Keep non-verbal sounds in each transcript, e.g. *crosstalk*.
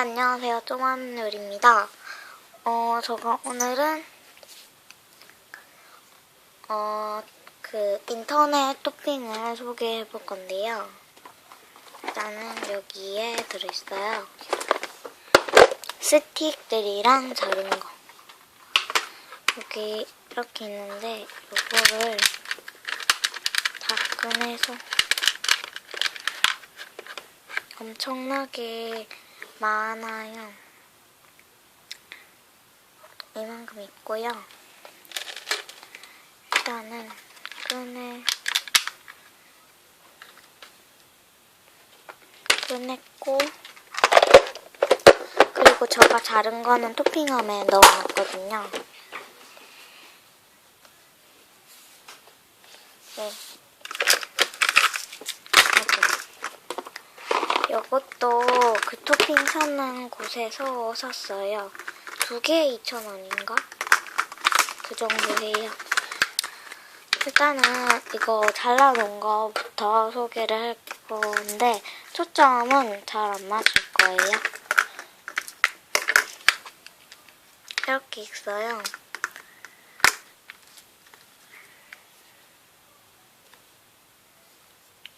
안녕하세요. 쪼만요리입니다. 어, 제가 오늘은, 어, 그, 인터넷 토핑을 소개해 볼 건데요. 일단은 여기에 들어있어요. 스틱들이랑 자른 거. 여기 이렇게 있는데, 요거를 다 꺼내서 엄청나게 많아요. 이만큼 있고요. 일단은 꺼내 꺼냈고 그리고 제가 자른 거는 토핑함에 넣어놨거든요. 네. 이것도 그 토핑 사는 곳에서 샀어요. 두 개에 2,000원인가? 그 정도 해요. 일단은 이거 잘라놓은 거부터 소개를 할 건데 초점은 잘 안 맞을 거예요. 이렇게 있어요.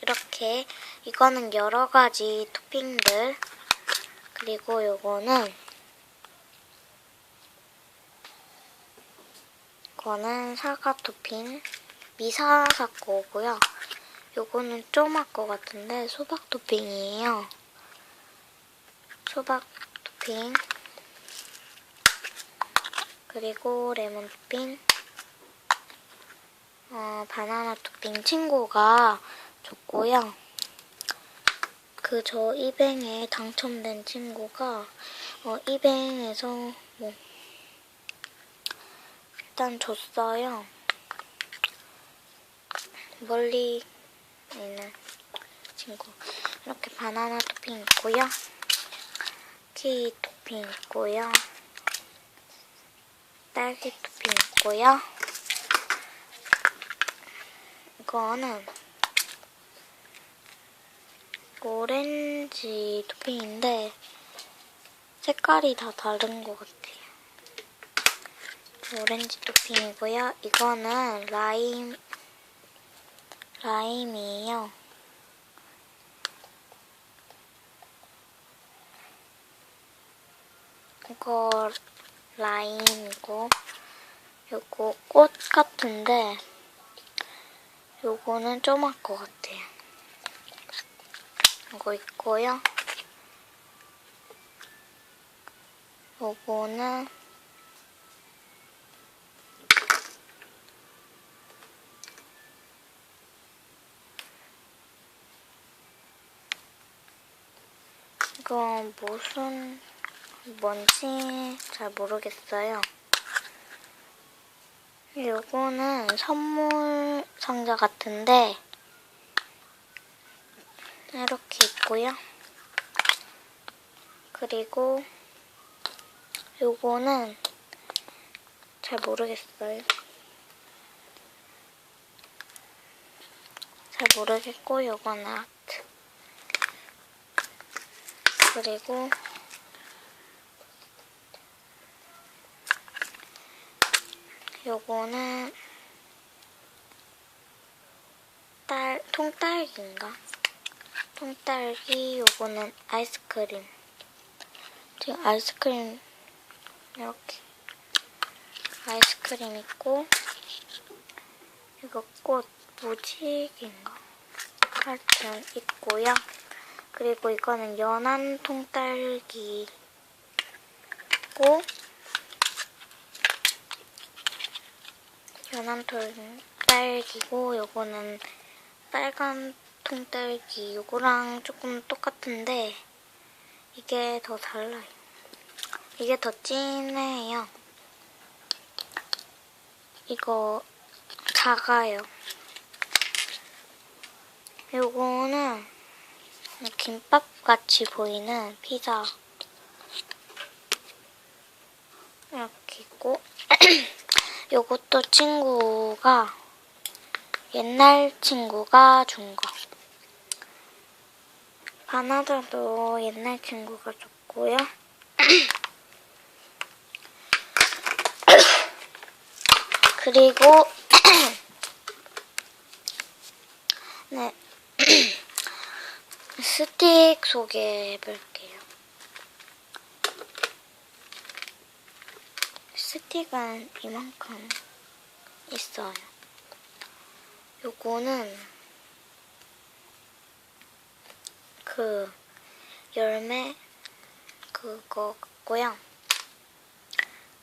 이렇게 이거는 여러 가지 토핑들 그리고 요거는 이거는 사과 토핑 미사사 거고요. 요거는 쪼맛 거 같은데 수박 토핑이에요. 수박 토핑 그리고 레몬 토핑 어, 바나나 토핑 친구가 줬고요. 그 저 이뱅에 당첨된 친구가 어, 이뱅에서 뭐 일단 줬어요. 멀리 있는 친구. 이렇게 바나나 토핑 있고요. 키위 토핑 있고요. 딸기 토핑 있고요. 이거는 오렌지 토핑인데 색깔이 다 다른 것 같아요. 오렌지 토핑이고요. 이거는 라임 라임이에요. 이거 라임이고 요거 꽃 같은데 요거는 쪼맛 것 같아요. 이거 있고요. 요거는 이건 무슨 뭔지 잘 모르겠어요. 요거는 선물 상자 같은데 이렇게 있고요. 그리고 요거는 잘 모르겠어요. 잘 모르겠고 요거는 아트. 그리고 요거는 딸 통딸기인가? 통딸기 요거는 아이스크림. 지금 아이스크림 이렇게 아이스크림 있고 이거 꽃 무지개인가? 하여튼 있고요. 그리고 이거는 연한 통딸기고 연한 통딸기고 요거는 빨간 통딸기 요거랑 조금 똑같은데 이게 더 달라요. 이게 더 진해요. 이거 작아요. 요거는 김밥 같이 보이는 피자 이렇게 있고 *clears throat* 요것도 친구가 옛날 친구가 준 거. 바나나도 옛날 친구가 있고요. *coughs* 그리고 *coughs* 네 *coughs* 스틱 소개해 볼게요. 스틱은 이만큼 있어요. 요거는 그 열매 그거 같고요.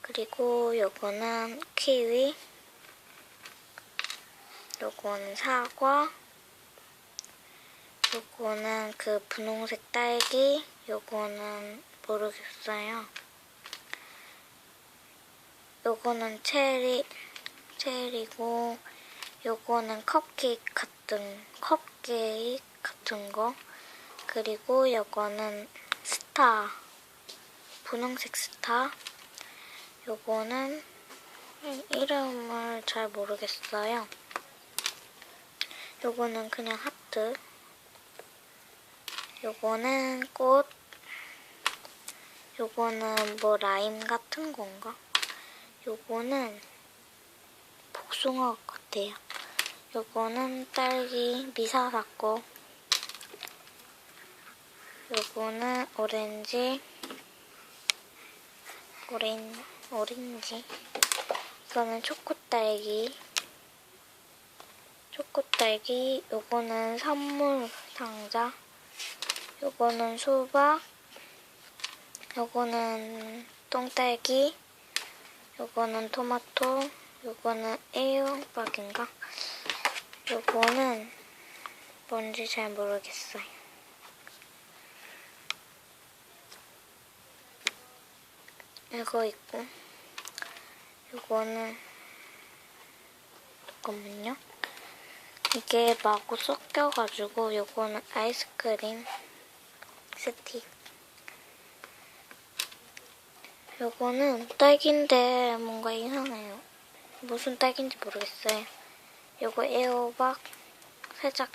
그리고 요거는 키위, 요거는 사과, 요거는 그 분홍색 딸기, 요거는 모르겠어요. 요거는 체리, 체리고, 요거는 컵케이크 같은, 컵케이크 같은 거. 그리고 요거는 스타, 분홍색 스타. 요거는 이름을 잘 모르겠어요. 요거는 그냥 하트. 요거는 꽃. 요거는 뭐 라임 같은 건가? 요거는 복숭아 같아요. 요거는 딸기 미사사 거. 요거는 오렌지. 오렌, 오렌지. 이거는 초코 딸기. 초코 딸기. 요거는 선물 상자. 요거는 수박. 요거는 똥딸기. 요거는 토마토. 요거는 애호박인가? 요거는 뭔지 잘 모르겠어요. 이거 있고 요거는 잠깐만요. 이게 마구 섞여가지고 요거는 아이스크림 스틱 요거는 딸기인데 뭔가 이상해요. 무슨 딸기인지 모르겠어요. 요거 애호박 살짝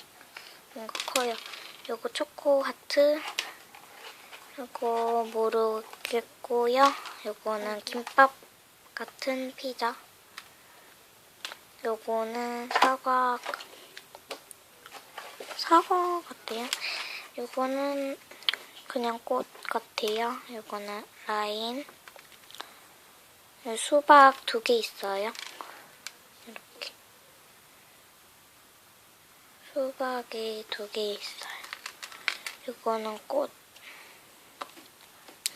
뭔가 커요. 요거 초코 하트 요거 모르겠고요. 요거는 김밥 같은 피자. 요거는 사과 사과 같아요. 요거는 그냥 꽃 같아요. 요거는 라인. 수박 두 개 있어요. 이렇게. 수박이 두 개 있어요. 요거는 꽃.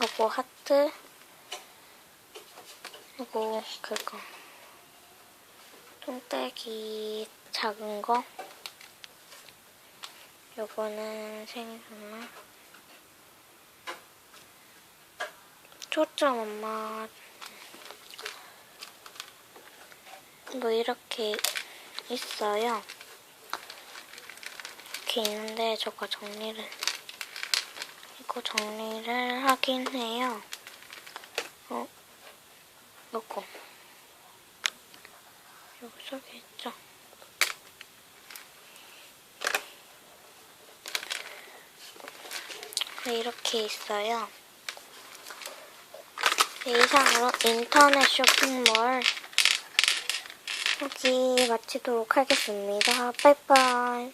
요거 하트. 요거 그거. 똥딸기 작은 거. 요거는 생선나. 초점 엄마 뭐 이렇게 있어요. 이렇게 있는데 저거 정리를 이거 정리를 하긴 해요. 어, 요거 여기 속에 있죠. 네, 이렇게 있어요. 네, 이상으로 인터넷 쇼핑몰 여기 마치도록 하겠습니다. 빠이빠이.